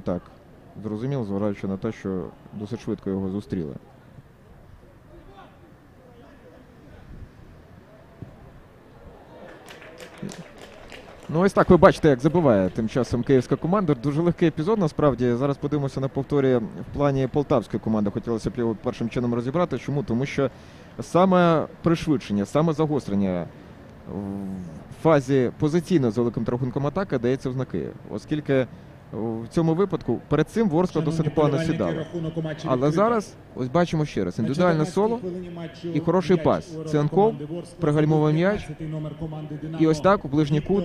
так. Зрозуміло, зважаючи на те, що досить швидко його зустріли. Ну, ось так ви бачите, як забиває тим часом київська команда. Дуже легкий епізод, насправді. Зараз подивимося на повторі в плані полтавської команди. Хотілося б його першим чином розібрати. Чому? Тому що саме пришвидшення, саме загострення в фазі позиційно з великим рахунком атаки дається в знаки. Оскільки в цьому випадку перед цим Ворскла досить непогано сідала. Але зараз ось бачимо ще раз індивідуальне соло і хороший пас. Циганков пригальмовує м'яч. І ось так у ближній кут.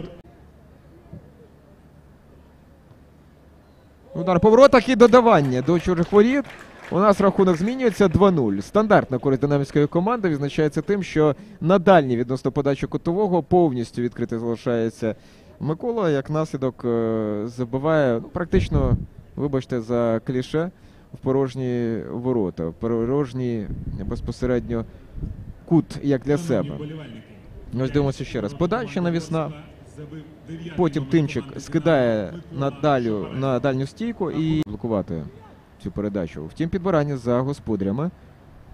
Удар по воротах і додавання до чужих воріт. У нас рахунок змінюється 2-0. Стандартна користь динамівської команди відзначається тим, що на дальній відносно подачі кутового повністю відкритий залишається Микола. Як наслідок е, забиває ну, практично, вибачте, за кліше в порожні ворота, в порожній безпосередньо кут як для себе. Ось дивимося ще раз. Подача навісна. Потім Тимчик скидає на далю на дальню стійку і блокувати цю передачу. Втім, підбирання за господарями.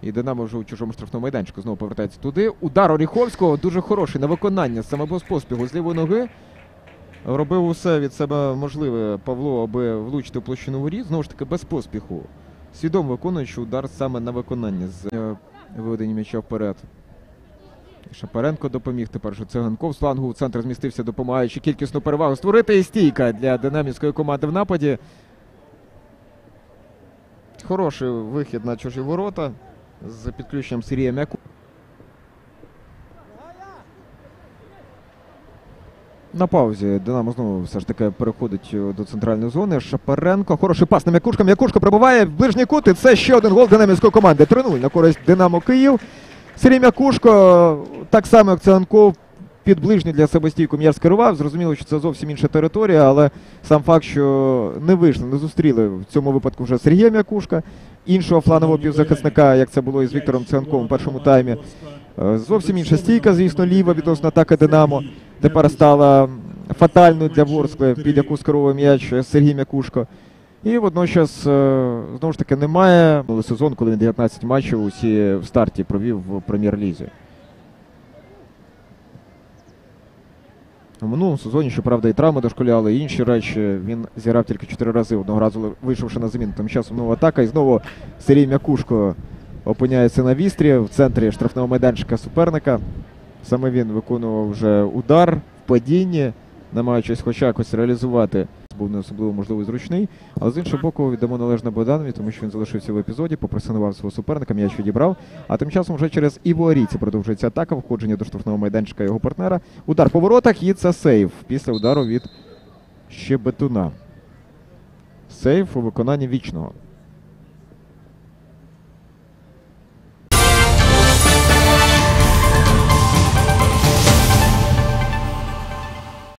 І Динамо вже у чужому штрафному майданчику знову повертається туди. Удар Оріховського дуже хороший на виконання саме без поспіху з лівої ноги. Робив усе від себе можливе Павло, аби влучити площину воріт. Знову ж таки, без поспіху. Свідомо виконуючи удар саме на виконання з е, виведення м'яча вперед. Шапаренко допоміг тепер що циганков з флангу в центр змістився, допомагаючи кількісну перевагу створити і стійка для динамівської команди в нападі. Хороший вихід на чужі ворота з підключенням Сергія Мяку. На паузі Динамо знову все ж таки переходить е, до центральної зони. Шапаренко. Хороший пас на Мякушка. Мякушка пробиває в ближній кут. І це ще один гол динамівської команди. 3-0 на користь Динамо Київ. Сергій Мякушко, так само як Циганков, під ближню для себе стійку м'яч скерував. Зрозуміло, що це зовсім інша територія, але сам факт, що не вийшли, не зустріли в цьому випадку вже Сергія Мякушка, іншого фланового півзахисника, як це було і з Віктором Циганковим в першому таймі. Е, Зовсім інша стійка, звісно, ліва відносно атаки Динамо. Тепер стала фатальною для Ворскли, під яку скеровує м'яч Сергій Мякушко. І водночас, е, знову ж таки, немає сезон, коли він 19 матчів усі в старті провів в прем'єр-лізі. У минулому сезоні, щоправда, і травми дошколяли, і інші речі. Він зіграв тільки 4 рази, одного разу вийшовши на заміну. Тим часом нова атака. І знову Сергій Мякушко опиняється на вістрі в центрі штрафного майданчика суперника. Саме він виконував вже удар в падінні, намагаючись хоч якось реалізувати. Був не особливо можливо зручний. Але з іншого боку, віддамо належне Богданові, тому що він залишився в епізоді, попросинував свого суперника, м'яч відібрав. А тим часом вже через Іво продовжується атака, входження до штрафного майданчика його партнера. Удар по воротах і це сейв після удару від Щебетуна. Сейв у виконанні вічного.